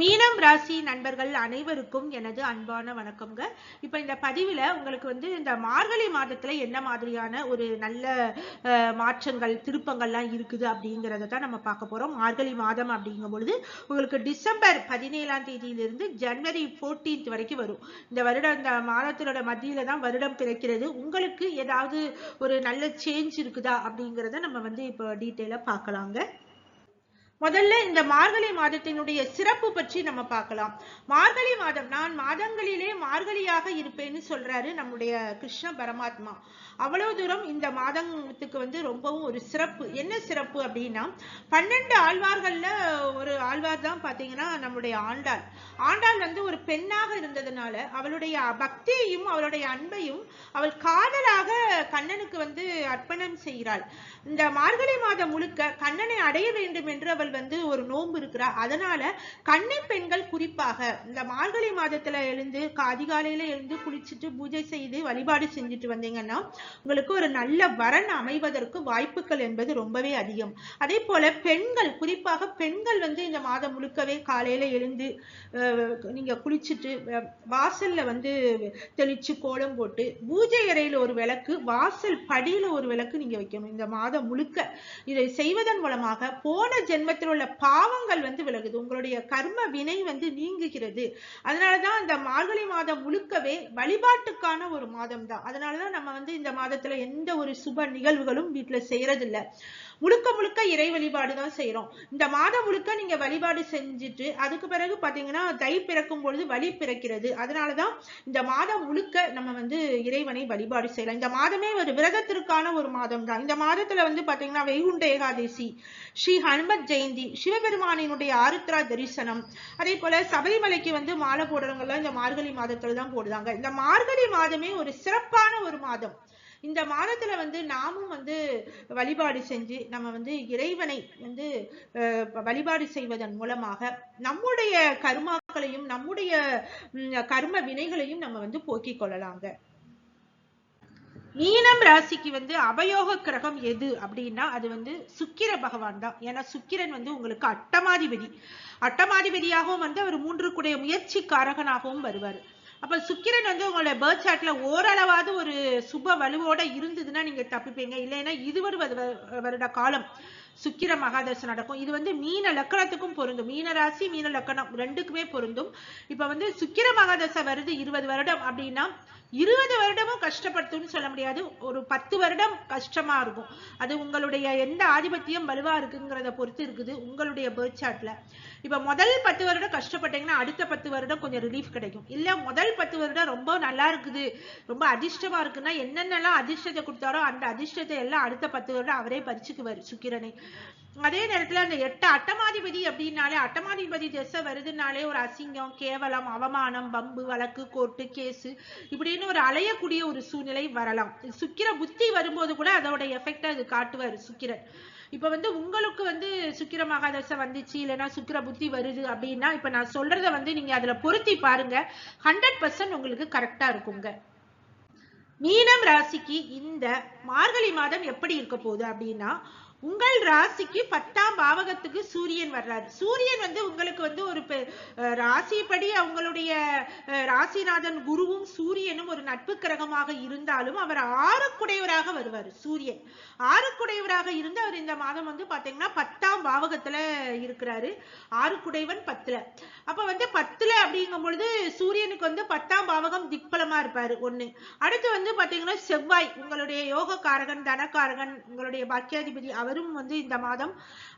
மீனம் ராசி நண்பர்கள் அனைவருக்கும் எனது அன்பான வணக்கம்ங்க. இப்போ இந்த பதிவில் உங்களுக்கு வந்து இந்த மார்கழி மாதத்தில் என்ன மாதிரியான ஒரு நல்ல மாற்றங்கள் திருப்பங்கள்லாம் இருக்குது அப்படிங்கிறத தான் நம்ம பார்க்க போகிறோம் மார்கழி மாதம் அப்படிங்கும் பொழுது உங்களுக்கு டிசம்பர் பதினேழாம் தேதியிலிருந்து ஜனவரி 14th வரைக்கும் வரும். இந்த வருடம் இந்த மாதத்தினோட மத்தியில் தான் வருடம் பிறக்கிறது. உங்களுக்கு ஏதாவது ஒரு நல்ல சேஞ்ச் இருக்குதா அப்படிங்கிறத நம்ம வந்து இப்போ டீட்டெயிலாக பார்க்கலாங்க. முதல்ல இந்த மார்கழி மாதத்தினுடைய சிறப்பு பற்றி நம்ம பார்க்கலாம். மார்கழி மாதம் நான் மாதங்களிலே மார்கழியாக இருப்பேன்னு சொல்றாரு நம்முடைய கிருஷ்ண பரமாத்மா. அவ்வளவு தூரம் இந்த மாதத்துக்கு வந்து ரொம்பவும் ஒரு சிறப்பு. என்ன சிறப்பு அப்படின்னா பன்னெண்டு ஆழ்வார்கள்ல ஒரு ஆழ்வார் தான் பாத்தீங்கன்னா நம்முடைய ஆண்டாள். ஆண்டாள் வந்து ஒரு பெண்ணாக இருந்ததுனால அவளுடைய பக்தியையும் அவளுடைய அன்பையும் அவள் காதலாக கண்ணனுக்கு வந்து அர்ப்பணம் செய்கிறாள். இந்த மார்கழி மாதம் முழுக்க கண்ணனை அடைய வேண்டும் என்று அவள் வந்து ஒரு நோன்பு இருக்கிறா அதனால கன்னி பெண்கள் குறிப்பாக இந்த மார்கழி மாதத்துல எழுந்து அதிகாலையில எழுந்து குளிச்சுட்டு பூஜை செய்து வழிபாடு செஞ்சுட்டு வந்தீங்கன்னா உங்களுக்கு ஒரு நல்ல வரன் அமைவதற்கு வாய்ப்புகள் என்பது ரொம்பவே அதிகம். அதே போல பெண்கள் குறிப்பாக பெண்கள் வந்து இந்த மாதம் முழுக்கவே காலையில எழுந்து நீங்க குளிச்சுட்டு வாசல்ல வந்து தெளிச்சு கோலம் போட்டு பூஜை அறையில ஒரு விளக்கு வாசல் படியில ஒரு விளக்கு நீங்க வைக்கணும். இந்த மாதம் முழுக்க இதை செய்வதன் மூலமாக போன ஜென்மத்தில் உள்ள பாவங்கள் வந்து விலகுது. உங்களுடைய கர்ம வினை வந்து நீங்குகிறது. அதனாலதான் இந்த மார்கழி மாதம் முழுக்கவே வழிபாட்டுக்கான ஒரு மாதம் தான் அதனாலதான் நம்ம வந்து இந்த மாதத்துல எந்த ஒரு சுப நிகழ்வுகளும் வீட்டுல செய்யறதில்லை முழுக்க முழுக்க இறை வழிபாடு தான் செய்யறோம் இந்த மாதம் முழுக்க நீங்க வழிபாடு செஞ்சுட்டு அதுக்கு பிறகு பாத்தீங்கன்னா தை பிறக்கும் பொழுது வழி பிறக்கிறது. அதனாலதான் இந்த மாதம் முழுக்க நம்ம வந்து இறைவனை வழிபாடு செய்யலாம். இந்த மாதமே ஒரு விரதத்திற்கான ஒரு மாதம் தான் இந்த மாதத்துல வந்து பாத்தீங்கன்னா வைகுண்ட ஏகாதசி ஸ்ரீ ஹனுமத் ஜெயந்தி சிவபெருமானினுடைய ஆருத்ரா தரிசனம் அதே போல சபரிமலைக்கு வந்து மாலை போடுறவங்க இந்த மார்கழி மாதத்துல தான் போடுறாங்க இந்த மார்கழி மாதமே ஒரு சிறப்பான ஒரு மாதம். இந்த மாதத்துல வந்து நாமும் வந்து வழிபாடு செஞ்சு நம்ம வந்து இறைவனை வந்து அஹ், வழிபாடு செய்வதன் மூலமாக நம்முடைய கர்மாக்களையும் நம்முடைய கர்ம வினைகளையும் நம்ம வந்து போக்கிக் கொள்ளலாங்க. மீனம் ராசிக்கு வந்து அபயோக கிரகம் எது அப்படின்னா அது வந்து சுக்கிர பகவான் தான். ஏன்னா சுக்கிரன் வந்து உங்களுக்கு அட்டமாதிபதி. அட்டமாதிபதியாகவும் வந்து அவர் மூன்று கூடிய முயற்சி காரகனாகவும் வருவார். அப்ப சுக்கிரன் வந்து உங்களோட பேர்த் சார்ட்ல ஓரளவாவது ஒரு சுப வலுவோட இருந்ததுன்னா நீங்க தப்பிப்பீங்க. இல்லைன்னா இருபது வரு- வருட காலம் சுக்கிர மகாதசை நடக்கும். இது வந்து மீன லக்கணத்துக்கும் பொருந்தும். மீன ராசி மீன லக்கணம் ரெண்டுக்குமே பொருந்தும். இப்ப வந்து சுக்கிர மகாதசை வருது இருபது வருடம் அப்படின்னா இருபது வருடமும் கஷ்டப்படுத்தும்னு சொல்ல முடியாது. ஒரு பத்து வருடம் கஷ்டமா இருக்கும். அது உங்களுடைய எந்த ஆதிபத்தியம் வலுவா இருக்குங்கிறத பொறுத்து இருக்குது. உங்களுடைய பேர்த் சார்ட்ல இப்ப முதல் பத்து வருடம் கஷ்டப்பட்டீங்கன்னா அடுத்த பத்து வருடம் கொஞ்சம் ரிலீஃப் கிடைக்கும். இல்ல முதல் பத்து வருடம் ரொம்ப நல்லா இருக்குது. ரொம்ப அதிர்ஷ்டமா இருக்குன்னா என்னென்னலாம் அதிர்ஷ்டத்தை கொடுத்தாரோ அந்த அதிர்ஷ்டத்தை எல்லாம் அடுத்த பத்து வருடம் அவரே பறிச்சுக்குவார் சுக்கிரனை. அதே நேரத்துல அந்த எட்டு அட்டமாதிபதி அப்படின்னாலே அட்டமாதிபதி திசை வருதுனாலே ஒரு அசிங்கம் கேவலம் அவமானம் பம்பு வழக்கு கோர்ட்டு கேசு இப்படின்னு ஒரு அலையக்கூடிய ஒரு சூழ்நிலை வரலாம். சுக்கிர புத்தி வரும்போது கூட அதோட எஃபெக்ட் அது காட்டுவார் சுக்கிரன். இப்ப வந்து உங்களுக்கு வந்து சுக்கிர மகாதசை வந்துச்சு இல்லைன்னா சுக்கிர புத்தி வருது அப்படின்னா இப்ப நான் சொல்றத வந்து நீங்க அதுல பொருத்தி பாருங்க. ஹண்ட்ரட் பர்சன்ட் உங்களுக்கு கரெக்டா இருக்குங்க. மீனம் ராசிக்கு இந்த மார்கழி மாதம் எப்படி இருக்க போகுது அப்படின்னா உங்கள் ராசிக்கு பத்தாம் பாவகத்துக்கு சூரியன் வர்றாரு. சூரியன் வந்து உங்களுக்கு வந்து ஒரு ராசிப்படி அவங்களுடைய ராசிநாதன் குருவும் சூரியனும் ஒரு நட்பு கிரகமாக இருந்தாலும் அவர் ஆறுக்குடையவராக வருவார் சூரியன். ஆறுக்குடையவராக இருந்து அவர் இந்த மாதம் வந்து பாத்தீங்கன்னா பத்தாம் பாவகத்துல இருக்கிறாரு. ஆறுக்குடையவன் பத்துல. அப்ப வந்து பத்துல அப்படிங்கும் பொழுது சூரியனுக்கு வந்து பத்தாம் பாவகம் திக்பலமா இருப்பாரு ஒண்ணு. அடுத்து வந்து பாத்தீங்கன்னா செவ்வாய் உங்களுடைய யோகக்காரகன் தனக்காரகன் உங்களுடைய பாக்கியாதிபதி அவரும் வந்து இந்த மாதம்.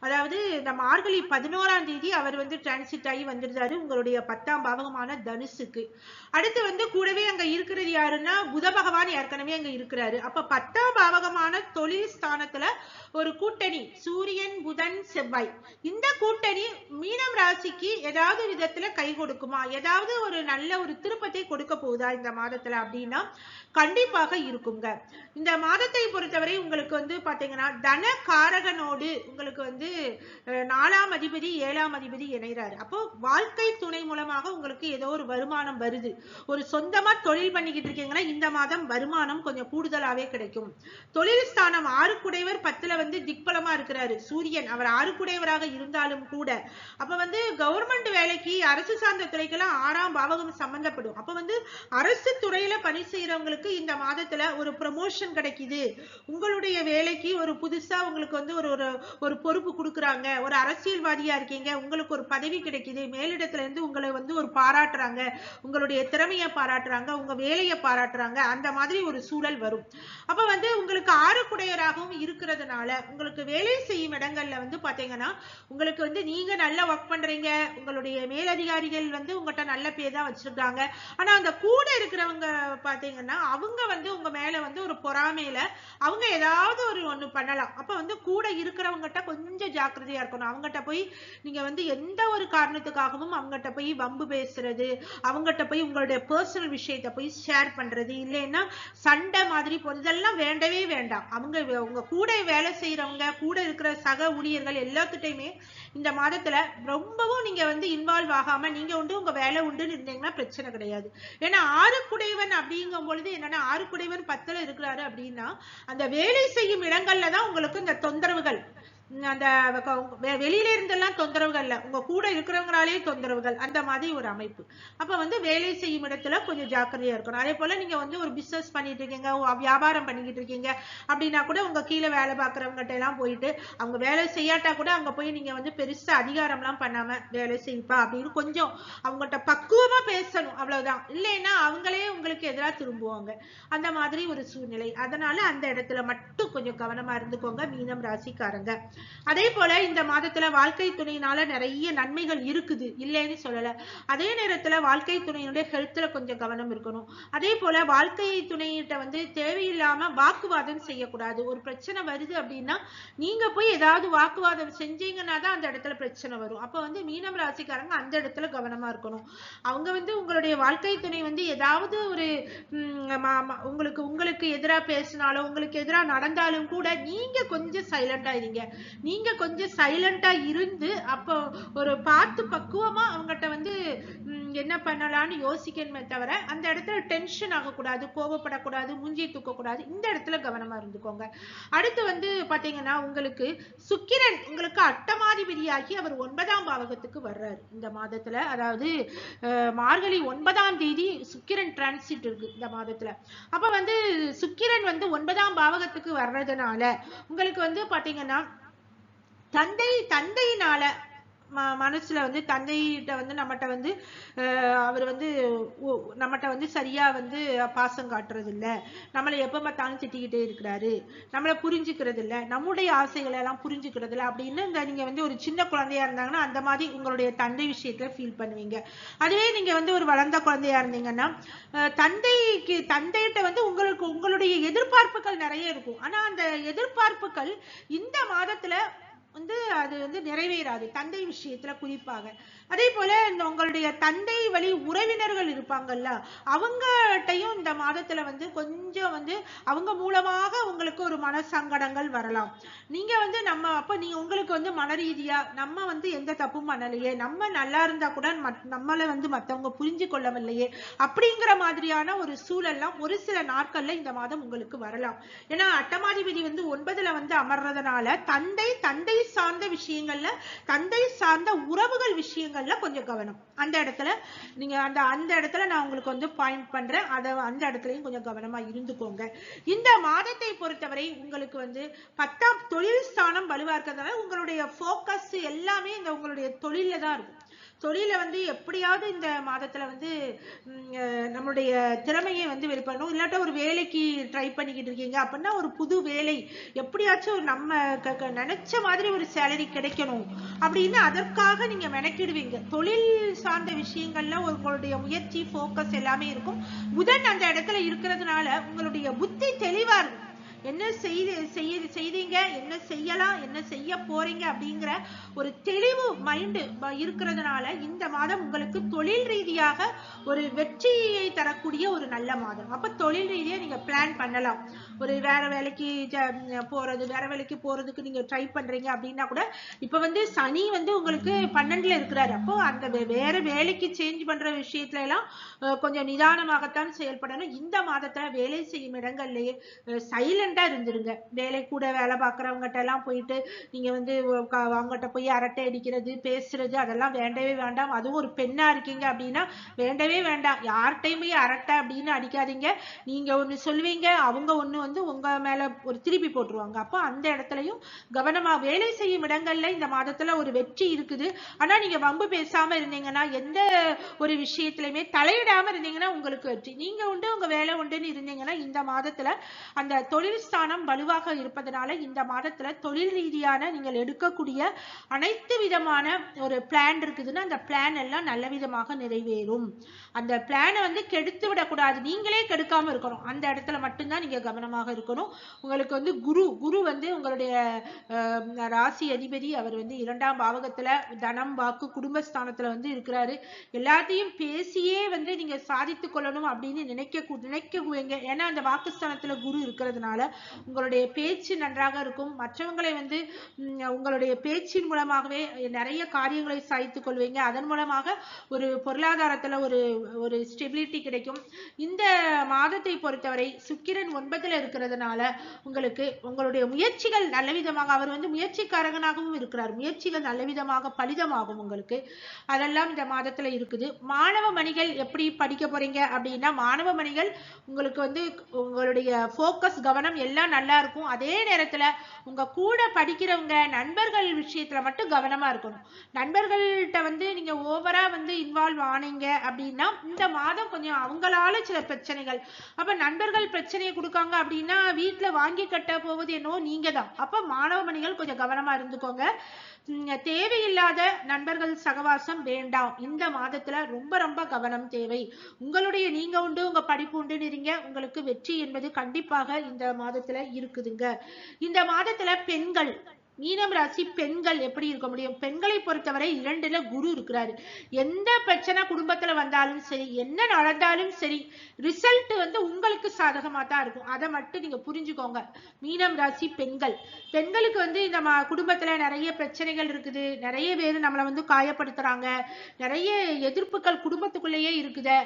அதாவது இந்த மார்கழி பதினோராம் தேதி அவர் வந்து டிரான்சிட் ஆகி வந்திருந்தாரு உங்களுடைய பத்தாம் பாவகமான தனுசுக்கு. அடுத்து வந்து கூடவே அங்க இருக்கிறது யாருன்னா புத பகவான் ஏற்கனவே அங்க இருக்கிறாரு. அப்ப பத்தாம் பாவகமான தொழில் ஸ்தானத்துல ஒரு கூட்டணி சூரியன் புதன் செவ்வாய். இந்த கூட்டணி மீனம் ராசிக்கு ஏதாவது விதத்துல கை கொடுக்குமா? ஏதாவது ஒரு நல்ல ஒரு திருப்பத்தை கொடுக்க போகுதா இந்த மாதத்துல அப்படின்னா கண்டிப்பாக இருக்குங்க. இந்த மாதத்தை பொறுத்தவரை உங்களுக்கு வந்து பாத்தீங்கன்னா தன கார காரகனோடு உங்களுக்கு வந்து நாலாம் அதிபதி ஏழாம் அதிபதி இணைகிறாரு. அப்போ வாழ்க்கை துணை மூலமாக உங்களுக்கு ஏதோ ஒரு வருமானம் வருது. ஒரு சொந்தமா தொழில் பண்ணிக்கிட்டு இருக்கீங்கன்னா இந்த மாதம் வருமானம் கொஞ்சம் கூடுதலாவே கிடைக்கும். தொழில் ஸ்தானம் ஆறுக்குடையவர் பத்துல வந்து திக்பலமா இருக்கிறாரு. சூரியன் அவர் ஆறுக்குடையவராக இருந்தாலும் கூட. அப்ப வந்து கவர்மெண்ட் வேலைக்கு அரசு சார்ந்த துறைக்கெல்லாம் ஆறாம் பாவகம் சம்பந்தப்படும். அப்ப வந்து அரசு துறையில பணி செய்யறவங்களுக்கு இந்த மாதத்துல ஒரு ப்ரமோஷன் கிடைக்குது. உங்களுடைய வேலைக்கு ஒரு புதுசா உங்களுக்கு வந்து ஒரு ஒரு ஒரு பொறுப்பு கொடுக்குறாங்க. ஒரு அரசியல்வாதியா இருக்கீங்க. உங்களுக்கு ஒரு பதவி கிடைக்குது. மேலிடத்துல இருந்து உங்களை வந்து ஒரு பாராட்டுறாங்க. உங்களுடைய திறமையை பாராட்டுறாங்க. உங்க வேலையை பாராட்டுறாங்க. அந்த மாதிரி ஒரு சூழல் வரும். அப்ப வந்து உங்களுக்கு ஆறுக்குடையராகவும் இருக்கிறதுனால உங்களுக்கு வேலை செய்யும் இடங்கள்ல வந்து பாத்தீங்கன்னா உங்களுக்கு வந்து நீங்க நல்லா ஒர்க் பண்றீங்க. உங்களுடைய மேலதிகாரிகள் வந்து உங்கள்கிட்ட நல்ல பேர் தான் வச்சிருக்காங்க. ஆனா அந்த கூட இருக்கிறவங்க பாத்தீங்கன்னா அவங்க வந்து உங்க மேல வந்து ஒரு பொறாமையில அவங்க ஏதாவது ஒரு ஒண்ணு பண்ணலாம். அப்ப வந்து கூட இருக்கிறவங்ககிட்ட கொஞ்சம் ஜாக்கிரதையா இருக்கணும். அவங்ககிட்ட போய் நீங்க வந்து எந்த ஒரு காரணத்துக்காகவும் அவங்ககிட்ட போய் வம்பு பேசுறது அவங்ககிட்ட போய் உங்களுடைய பர்சனல் விஷயத்த போய் ஷேர் பண்றது இல்லைன்னா சண்டை மாதிரி போறது இதெல்லாம் வேண்டவே வேண்டாம். அவங்க உங்க கூட வேலை செய்யறவங்க கூட இருக்கிற சக ஊழியர்கள் எல்லாத்துட்டையுமே இந்த மாதத்துல ரொம்பவும் நீங்க வந்து இன்வால்வ் ஆகாம நீங்க உண்டு உங்க வேலை உண்டுன்னு இருந்தீங்கன்னா பிரச்சனை கிடையாது. ஏன்னா ஆறுக்குடையவன் அப்படிங்கும் பொழுது என்னன்னா ஆறுக்குடையவன் பத்துல இருக்கிறாரு அப்படின்னா அந்த வேலை செய்யும் இடங்கள்ல தான் உங்களுக்கு இந்த தொந்தரவுகள். அந்த வெளியில இருந்தெல்லாம் தொந்தரவுகள் இல்ல உங்க கூட இருக்கிறவங்களாலே தொந்தரவுகள் அந்த மாதிரி ஒரு அமைப்பு. அப்ப வந்து வேலை செய்யும் இடத்துல கொஞ்சம் ஜாக்கிரதையா இருக்கணும். அதே போல நீங்க வந்து ஒரு பிசினஸ் பண்ணிட்டு இருக்கீங்க வியாபாரம் பண்ணிக்கிட்டு இருக்கீங்க அப்படின்னா கூட உங்க கீழே வேலை பார்க்கறவங்ககிட்ட எல்லாம் போயிட்டு அவங்க வேலை செய்யாட்டா கூட அங்க போய் நீங்க வந்து பெருசா அதிகாரம்லாம் பண்ணாம வேலை செய்ப்பா அப்படின்னு கொஞ்சம் அவங்ககிட்ட பக்குவமா பேசணும் அவ்வளவுதான். இல்லைன்னா அவங்களே உங்களுக்கு எதிராக திரும்புவாங்க. அந்த மாதிரி ஒரு சூழ்நிலை. அதனால அந்த இடத்துல மட்டும் கொஞ்சம் கவனமா இருந்துக்கோங்க மீனம் ராசிக்காரங்க. அதே போல இந்த மாதத்துல வாழ்க்கை துணையினால நிறைய நன்மைகள் இருக்குது. இல்லைன்னு சொல்லல. அதே நேரத்துல வாழ்க்கை துணையினுடைய ஹெல்த்ல கொஞ்சம் கவனம் இருக்கணும். அதே போல வாழ்க்கை துணையிட்ட வந்து தேவையில்லாம வாக்குவாதம் செய்யக்கூடாது. ஒரு பிரச்சனை வருது அப்படின்னா நீங்க போய் ஏதாவது வாக்குவாதம் செஞ்சீங்கன்னா தான் அந்த இடத்துல பிரச்சனை வரும். அப்ப வந்து மீனம் ராசிக்காரங்க அந்த இடத்துல கவனமா இருக்கணும். அவங்க வந்து உங்களுடைய வாழ்க்கை துணை வந்து ஏதாவது ஒரு உங்களுக்கு உங்களுக்கு எதிரா பேசினாலும் உங்களுக்கு எதிரா நடந்தாலும் கூட நீங்க கொஞ்சம் சைலண்டா இருங்க. நீங்க கொஞ்சம் சைலண்டா இருந்து அப்போ ஒரு பார்த்து பக்குவமா அவங்ககிட்ட வந்து என்ன பண்ணலாம்னு யோசிக்கணுமே தவிர அந்த இடத்துல டென்ஷன் ஆகக்கூடாது கோபப்படக்கூடாது மூஞ்சி தூக்கக்கூடாது இந்த இடத்துல கவனமா இருந்துக்கோங்க. அடுத்து வந்து பாத்தீங்கன்னா உங்களுக்கு சுக்கிரன் உங்களுக்கு அட்டமாதிபதியாகி அவர் ஒன்பதாம் பாவகத்துக்கு வர்றாரு. இந்த மாதத்துல அதாவது அஹ், மார்கழி ஒன்பதாம் தேதி சுக்கிரன் டிரான்சிட் இருக்கு இந்த மாதத்துல. அப்ப வந்து சுக்கிரன் வந்து ஒன்பதாம் பாவகத்துக்கு வர்றதுனால உங்களுக்கு வந்து பாத்தீங்கன்னா தந்தை தந்தையினால ம- மனசுல வந்து தந்தைகிட்ட வந்து நம்மகிட்ட வந்து அவர் வந்து நம்மகிட்ட வந்து சரியா வந்து பாசம் காட்டுறது இல்ல நம்மளை எப்ப பார்த்தாலும் திட்டிக்கிட்டே இருக்கிறாரு. நம்மளை புரிஞ்சுக்கிறது இல்ல நம்முடைய ஆசைகளை எல்லாம் புரிஞ்சுக்கிறது இல்ல அப்படின்னு இந்த நீங்க வந்து ஒரு சின்ன குழந்தையா இருந்தாங்கன்னா அந்த மாதிரி உங்களுடைய தந்தை விஷயத்துல ஃபீல் பண்ணுவீங்க. அதுவே நீங்க வந்து ஒரு வளர்ந்த குழந்தையா இருந்தீங்கன்னா தந்தைக்கு தந்தைகிட்ட வந்து உங்களுக்கு உங்களுடைய எதிர்பார்ப்புகள் நிறைய இருக்கும். ஆனா அந்த எதிர்பார்ப்புகள் இந்த மாதத்துல வந்து அது வந்து நிறைவேறாது. தந்தை விஷயத்துல குறிப்பாக. அதே போல இந்த உங்களுடைய தந்தை வழி உறவினர்கள் இருப்பாங்கல்ல அவங்ககிட்டயும் இந்த மாதத்துல வந்து கொஞ்சம் வந்து அவங்க மூலமாக உங்களுக்கு ஒரு மன சங்கடங்கள் வரலாம். நீங்க வந்து நம்ம அப்ப நீங்க உங்களுக்கு வந்து மன ரீதியா நம்ம வந்து எந்த தப்பும் பண்ணலையே நம்ம நல்லா இருந்தா கூட மத்- நம்மளை வந்து மத்தவங்க புரிஞ்சு கொள்ளவில்லையே அப்படிங்கிற மாதிரியான ஒரு சூழல்லாம் ஒரு சில நாட்கள்ல இந்த மாதம் உங்களுக்கு வரலாம். ஏன்னா அட்டமாதிபதி வந்து ஒன்பதுல வந்து அமர்றதுனால தந்தை தந்தை சார்ந்த விஷயங்கள்ல தந்தை சார்ந்த உறவுகள் விஷயங்கள் விஷயங்கள்ல கொஞ்சம் கவனம். அந்த இடத்துல நீங்க அந்த அந்த இடத்துல நான் உங்களுக்கு வந்து பாயிண்ட் பண்றேன். அதை அந்த இடத்துலயும் கொஞ்சம் கவனமா இருந்துக்கோங்க. இந்த மாதத்தை பொறுத்தவரை உங்களுக்கு வந்து பத்தாம் தொழில் ஸ்தானம் வலுவா இருக்கிறதுனால உங்களுடைய போக்கஸ் எல்லாமே இந்த உங்களுடைய தொழில தான் இருக்கும். தொழில வந்து எப்படியாவது இந்த மாதத்துல வந்து நம்மளுடைய திறமையை வந்து வெளிப்படணும். இல்லாட்டா ஒரு வேலைக்கு ட்ரை பண்ணிக்கிட்டு இருக்கீங்க அப்படின்னா ஒரு புது வேலை. எப்படியாச்சும் ஒரு நம்ம க- க- நினைச்ச மாதிரி ஒரு சேலரி கிடைக்கணும் அப்படின்னு அதற்காக நீங்க மெனக்கிடுவீங்க. தொழில் சார்ந்த விஷயங்கள்ல உங்களுடைய முயற்சி ஃபோக்கஸ் எல்லாமே இருக்கும். புதன் அந்த இடத்துல இருக்கிறதுனால உங்களுடைய புத்தி தெளிவா இருக்கும். என்ன செய்து செய்ய செய்தீங்க? என்ன செய்யலாம்? என்ன செய்ய போறீங்க? அப்படிங்கிற ஒரு தெளிவு மைண்டு இருக்கிறதுனால இந்த மாதம் உங்களுக்கு தொழில் ரீதியாக ஒரு வெற்றியை தரக்கூடிய ஒரு நல்ல மாதம். அப்ப தொழில் ரீதியா நீங்க பிளான் பண்ணலாம். ஒரு வேற வேலைக்கு போறது வேற வேலைக்கு போறதுக்கு நீங்க ட்ரை பண்றீங்க அப்படின்னா கூட இப்ப வந்து சனி வந்து உங்களுக்கு பன்னெண்டுல இருக்கிறாரு. அப்போ அந்த வே- வேற வேலைக்கு சேஞ்ச் பண்ற விஷயத்துல எல்லாம் கொஞ்சம் நிதானமாகத்தான் செயல்படணும். இந்த மாதத்துல வேலை செய்யும் இடங்கள்லயே சைலண்ட் இருந்துருங்க. வேலை கூட வேலை பார்க்குறவங்ககிட்ட எல்லாம் போயிட்டு நீங்க வந்து அவங்ககிட்ட போய் அரட்டை அடிக்கிறது பேசுறது அதெல்லாம் வேண்டவே வேண்டாம். அதுவும் ஒரு பெண்ணா இருக்கீங்க அப்படின்னா வேண்டவே வேண்டாம். யார்கிட்டயும் போய் அரட்டை அப்படின்னு அடிக்காதீங்க. நீங்க ஒண்ணு சொல்லுவீங்க அவங்க ஒண்ணு வந்து உங்க மேல ஒரு திருப்பி போட்டுருவாங்க. அப்போ அந்த இடத்துலயும் கவனமா வேலை செய்யும் இடங்கள்ல இந்த மாதத்துல ஒரு வெற்றி இருக்குது. ஆனா நீங்க வம்பு பேசாம இருந்தீங்கன்னா எந்த ஒரு விஷயத்திலுமே தலையிடாம இருந்தீங்கன்னா உங்களுக்கு வெற்றி. நீங்க உண்டு உங்க வேலை உண்டுன்னு இருந்தீங்கன்னா இந்த மாதத்துல அந்த தொழில் ஸ்தானம் வலுவாக இருப்பதனால இந்த மாதத்துல தொழில் ரீதியான நீங்கள் எடுக்கக்கூடிய அனைத்து விதமான ஒரு பிளான் இருக்குதுன்னா அந்த பிளான் எல்லாம் நல்ல விதமாக நிறைவேறும். அந்த பிளானை வந்து கெடுத்து விடக்கூடாது. நீங்களே கெடுக்காம இருக்கணும். அந்த இடத்துல மட்டும்தான் நீங்க கவனமாக இருக்கணும். உங்களுக்கு வந்து குரு குரு வந்து உங்களுடைய அஹ், ராசி அதிபதி அவர் வந்து இரண்டாம் பாவகத்துல தனம் வாக்கு குடும்பஸ்தானத்துல வந்து இருக்கிறாரு. எல்லாத்தையும் பேசியே வந்து நீங்க சாதித்து கொள்ளணும் அப்படின்னு நினைக்க கூ- ஏன்னா அந்த வாக்குஸ்தானத்துல குரு இருக்கிறதுனால உங்களுடைய பேச்சு நன்றாக இருக்கும். மற்றவங்களை வந்து உங்களுடைய பேச்சின் மூலமாகவே நிறைய காரியங்களை சாய்த்து கொள்வீங்க. அதன் மூலமாக ஒரு பொருளாதாரத்துல ஒரு ஒரு ஸ்டெபிலிட்டி கிடைக்கும். இந்த மாதத்தை பொறுத்தவரை சுக்கிரன் ஒன்பதுல இருக்கிறதுனால உங்களுக்கு உங்களுடைய முயற்சிகள் நல்ல விதமாக அவர் வந்து முயற்சிக்காரகனாகவும் இருக்கிறார். முயற்சிகள் நல்ல விதமாக பலிதமாகும் உங்களுக்கு. அதெல்லாம் இந்த மாதத்துல இருக்குது. மாணவ மணிகள் எப்படி படிக்க போறீங்க அப்படின்னா மாணவ மணிகள் உங்களுக்கு வந்து உங்களுடைய ஃபோக்கஸ் கவனம் எல்லாம் நல்லா இருக்கும். அதே நேரத்துல உங்க கூட படிக்கிறவங்க நண்பர்கள் விஷயத்துல மட்டும் கவனமா இருக்கணும். நண்பர்கள்ட்ட வந்து நீங்க ஓவரா வந்து இன்வால்வ் ஆனீங்க அப்படின்னா இந்த மாதம் கொஞ்சம் அவங்களால சில பிரச்சனைகள். அப்ப நண்பர்கள் பிரச்சனையை கொடுக்காங்க அப்படின்னா வீட்டில் வாங்கி கட்ட போவது என்னவோ நீங்க தான் அப்ப மாணவ மணிகள் கொஞ்சம் கவனமா இருந்துக்கோங்க. தேவையில்லாத நண்பர்கள் சகவாசம் வேண்டாம். இந்த மாதத்துல ரொம்ப ரொம்ப கவனம் தேவை. உங்களுடைய நீங்க உண்டு உங்க படிப்பு உண்டுன்னு இருங்க. உங்களுக்கு வெற்றி என்பது கண்டிப்பாக இந்த மாதத்துல இருக்குதுங்க. இந்த மாதத்துல பெண்கள் மீனம் ராசி பெண்கள் எப்படி இருக்க முடியும்? பெண்களை பொறுத்தவரை இரண்டுல குரு இருக்கிறாரு. எந்த பிரச்சனை குடும்பத்துல வந்தாலும் சரி என்ன நடந்தாலும் சரி ரிசல்ட் வந்து உங்களுக்கு சாதகமா தான் இருக்கும். அதை மட்டும் நீங்க புரிஞ்சுக்கோங்க. மீனம் ராசி பெண்கள். பெண்களுக்கு வந்து இந்த குடும்பத்துல நிறைய பிரச்சனைகள் இருக்குது. நிறைய பேர் நம்மளை வந்து காயப்படுத்துறாங்க. நிறைய எதிர்ப்புகள் குடும்பத்துக்குள்ளேயே இருக்குது.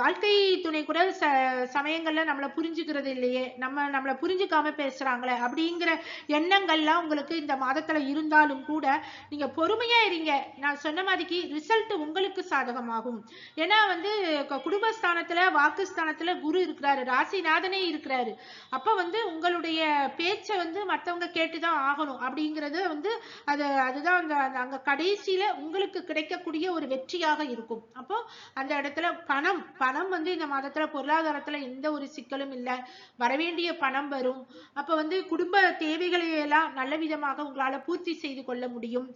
வாழ்க்கை துணை கூட ச சமயங்கள்ல நம்மளை புரிஞ்சுக்கிறது இல்லையே. நம்ம நம்மளை புரிஞ்சுக்காம பேசுறாங்களே அப்படிங்கிற எண்ணங்கள்லாம் உங்களுக்கு இந்த மாதத்துல இருந்தாலும் கூட நீங்க பொறுமையா இருங்க. நான் சொன்ன மாதிரிக்கு ரிசல்ட் உங்களுக்கு சாதகமாகும். ஏன்னா வந்து குடும்பஸ்தானத்துல வாக்குஸ்தானத்துல குரு இருக்கிறாரு ராசிநாதனே இருக்கிறாரு. அப்ப வந்து உங்களுடைய பேச்சை வந்து மத்தவங்க கேட்டுதான் ஆகணும். அப்படிங்கறது வந்து அது அதுதான் அந்த அந்த- அங்க கடைசியில உங்களுக்கு கிடைக்கக்கூடிய ஒரு வெற்றியாக இருக்கும். அப்போ அந்த இடத்துல பணம் பணம் வந்து இந்த மாதத்துல பொருளாதாரத்துல எந்த ஒரு சிக்கலும் இல்லை. வரவேண்டிய பணம் வரும். அப்ப வந்து குடும்ப தேவைகளை எல்லாம் நல்ல விதமாக உங்களால பூர்த்தி செய்து கொள்ள முடியும்.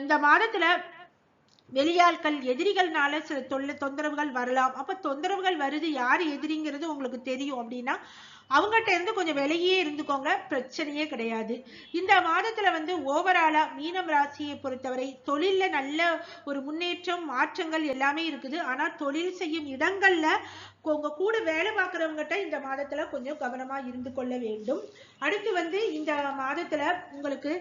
இந்த மாதத்துல வெளியாட்கள் எதிரிகள்னால சில தொல்லை தொந்தரவுகள் வரலாம். அப்ப தொந்தரவுகள் வருது யார் எதிரிங்கிறது உங்களுக்கு தெரியும் அப்படின்னா அவங்ககிட்ட இருந்து கொஞ்சம் விலகியே இருந்துக்கோங்க. பிரச்சனையே கிடையாது. இந்த மாதத்துல வந்து ஓவராலா மீனம் ராசியை பொறுத்தவரை தொழில்ல நல்ல ஒரு முன்னேற்றம் மாற்றங்கள் எல்லாமே இருக்குது. ஆனா தொழில் செய்யும் இடங்கள்ல உங்க கூட வேலை பார்க்குறவங்ககிட்ட இந்த மாதத்துல கொஞ்சம் கவனமா இருந்து கொள்ள வேண்டும். அடுத்து வந்து இந்த மாதத்துல உங்களுக்கு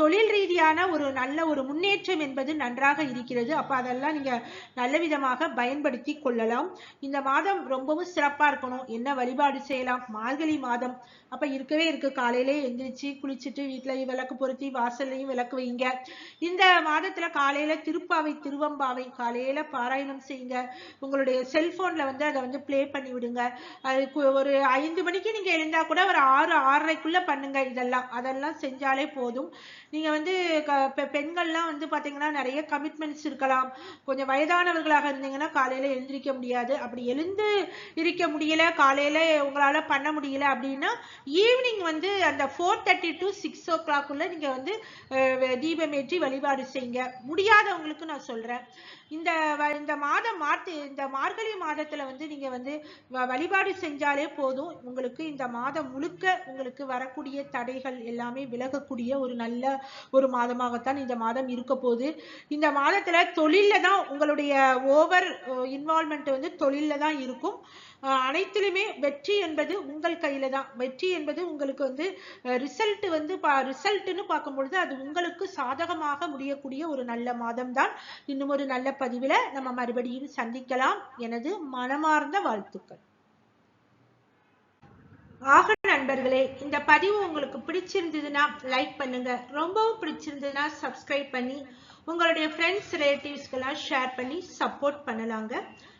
தொழில் ரீதியான ஒரு நல்ல ஒரு முன்னேற்றம் என்பது நன்றாக இருக்கிறது. அப்ப அதெல்லாம் நீங்க நல்ல விதமாக பயன்படுத்தி கொள்ளலாம். இந்த மாதம் ரொம்பவும் சிறப்பா இருக்கணும். என்ன வழிபாடு செய்யலாம்? மார்கழி மாதம். அப்ப இருக்கவே இருக்கு. காலையிலே எந்திரிச்சு குளிச்சுட்டு வீட்டுல விளக்கு பொருத்தி வாசல்லையும் விளக்கு வைங்க. இந்த மாதத்துல காலையில திருப்பாவை திருவம்பாவை காலையில பாராயணம் செய்யுங்க. உங்களுடைய செல்போன்ல வந்து அதை வந்து ப்ளே பண்ணி விடுங்க. அதுக்கு ஒரு ஐந்து மணிக்கு நீங்க எழுந்தா கூட ஒரு ஆறு ஆறரைக்குள்ள பண்ணுங்க இதெல்லாம். அதெல்லாம் செஞ்சாலே போதும். நீங்க வந்து க- பெ- பெண்கள்லாம் வந்து பாத்தீங்கன்னா நிறைய கமிட்மெண்ட்ஸ் இருக்கலாம். கொஞ்சம் வயதானவர்களாக இருந்தீங்கன்னா காலையில எழுந்திருக்க முடியாது. அப்படி எழுந்து இருக்க முடியல காலையில உங்களால பண்ண முடியல அப்படின்னா ஈவினிங் வந்து அந்த ஃபோர் தேர்ட்டி டு சிக்ஸ் ஓ கிளாக்குள்ள நீங்க வந்து தீபமேற்றி வழிபாடு செய்யுங்க. முடியாதவங்களுக்கு நான் சொல்றேன். இந்த வ- இந்த மாதம் மாத்து இந்த மார்கழி மாதத்துல வந்து நீங்க வந்து வ- வழிபாடு செஞ்சாலே போதும். உங்களுக்கு இந்த மாதம் முழுக்க உங்களுக்கு வரக்கூடிய தடைகள் எல்லாமே விலகக்கூடிய ஒரு நல்ல ஒரு மாதமாகத்தான் இந்த மாதம் இருக்க போகுது. இந்த மாதத்துல தொழில தான் உங்களுடைய ஓவர் இன்வால்மெண்ட் வந்து தொழில தான் இருக்கும். அனைத்திலுமே வெற்றி என்பது உங்கள் கையில தான். வெற்றி என்பது உங்களுக்கு வந்து ரிசல்ட் வந்து ரிசல்ட்னு பார்க்கும் பொழுது அது உங்களுக்கு சாதகமாக முடியக்கூடிய ஒரு நல்ல மாதம் தான். இன்னும் ஒரு நல்ல பதிவுல நம்ம மறுபடியும் சந்திக்கலாம். எனது மனமார்ந்த வாழ்த்துக்கள். ஆக நண்பர்களே இந்த பதிவு உங்களுக்கு பிடிச்சிருந்ததுன்னா லைக் பண்ணுங்க. ரொம்பவும் பிடிச்சிருந்ததுன்னா சப்ஸ்கிரைப் பண்ணி உங்களுடைய ஃப்ரெண்ட்ஸ் ரிலேட்டிவ்ஸ்க்கெல்லாம் ஷேர் பண்ணி சப்போர்ட் பண்ணலாங்க.